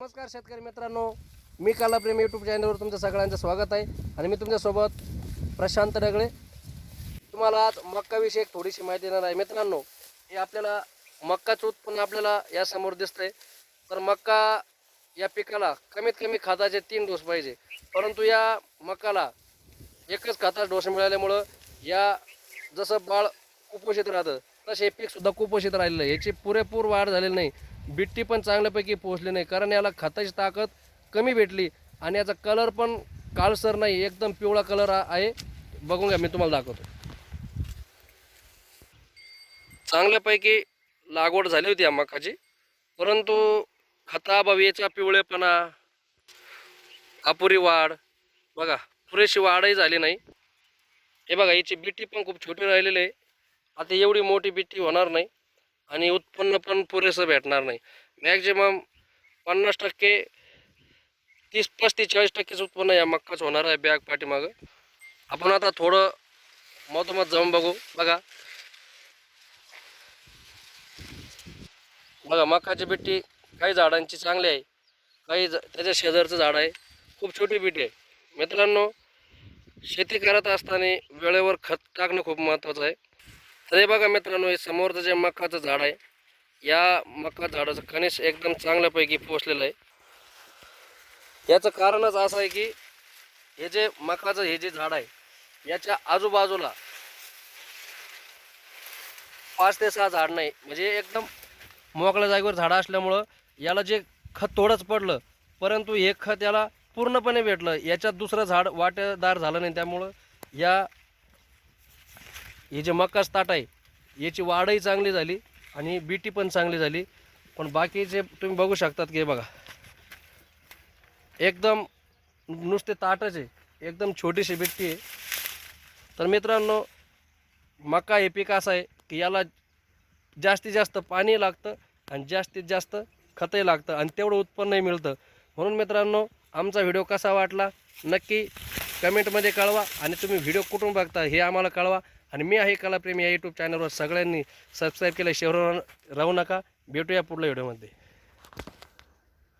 नमस्कार शेतकरी मित्रांनो. मी कलाप्रेमी यूट्यूब चॅनलवर तुमचं सगळ्यांचं स्वागत आहे. आणि मी तुमच्यासोबत प्रशांत डगळे तुम्हाला आज मक्काविषयी थोडीशी माहिती देणार आहे. मित्रांनो हे आपल्याला मक्काचं उत्पन्न आपल्याला यासमोर दिसतंय. तर मक्का या पिकाला कमीत कमी खताचे तीन डोस पाहिजे. परंतु या मक्काला एकच खताचा डोस मिळाल्यामुळं या जसं बाळ कुपोषित राहतं तसे हे पीकसुद्धा कुपोषित राहिलेलं आहे. याची पुरेपूर वाढ झालेली नाही. बिट्टी पण चांगल्यापैकी पोहोचली नाही. कारण याला खताची ताकद कमी भेटली आणि याचा कलर पण काळसर नाही एकदम पिवळा कलर आहे. बघून घ्या मी तुम्हाला दाखवतो. चांगल्यापैकी लागवड झाली होती या मकाची. परंतु खताअभावी याचा पिवळेपणा अपुरी वाढ बघा पुरेशी वाढही झाली नाही. हे बघा याची बिट्टी पण खूप छोटी राहिलेली आहे. आता एवढी मोठी बिट्टी होणार नाही. आणि उत्पन्न पण पुरेसं भेटणार नाही. मॅक्झिमम पन्नास टक्के तीस पस्तीस चाळीस टक्केच उत्पन्न या मक्काच होणार आहे बॅग पाठीमागं. आपण आता थोडं मधोमध जाऊन बघू. बघा. बघा मकाची बिट्टी काही झाडांची चांगली आहे. काही त्याच्या शेजारचं झाड आहे. खूप छोटी बिटी आहे. मित्रांनो शेती करत असताना वेळेवर खत टाकणं खूप महत्त्वाचं आहे. तर हे बघा मित्रांनो हे समोरचं जे मकाचं झाड आहे या मका झाडाचं कणीस एकदम चांगल्यापैकी पोचलेलं आहे. याचं कारणच असं आहे की हे जे मकाचं हे जे झाड आहे याच्या आजूबाजूला पाच ते सहा झाड नाही म्हणजे एकदम मोकळ्या जागेवर झाडं असल्यामुळं याला जे खत थोडंच पडलं परंतु हे खत याला पूर्णपणे भेटलं. याच्यात दुसरं झाड वाटेदार झालं नाही त्यामुळं या हे जे मकाच ताट आहे याची वाढही चांगली झाली आणि बीटी पण चांगली झाली. पण बाकीचे तुम्ही बघू शकतात की बघा एकदम नुसते ताटच आहे एकदम छोटीशी बिट्टी आहे. तर मित्रांनो मका हे पीक असं आहे की याला जास्तीत जास्त पाणी लागतं आणि जास्तीत जास्त खतही लागतं आणि तेवढं उत्पन्नही मिळतं. म्हणून मित्रांनो आमचा व्हिडिओ कसा वाटला नक्की कमेंटमध्ये कळवा आणि तुम्ही व्हिडिओ कुठून बघता हे आम्हाला कळवा. आणि मी आहे कलाप्रेमी या यूट्यूब चॅनलवर सगळ्यांनी सबस्क्राईब केलं शेअर राहू नका. भेटूया पुढल्या व्हिडिओमध्ये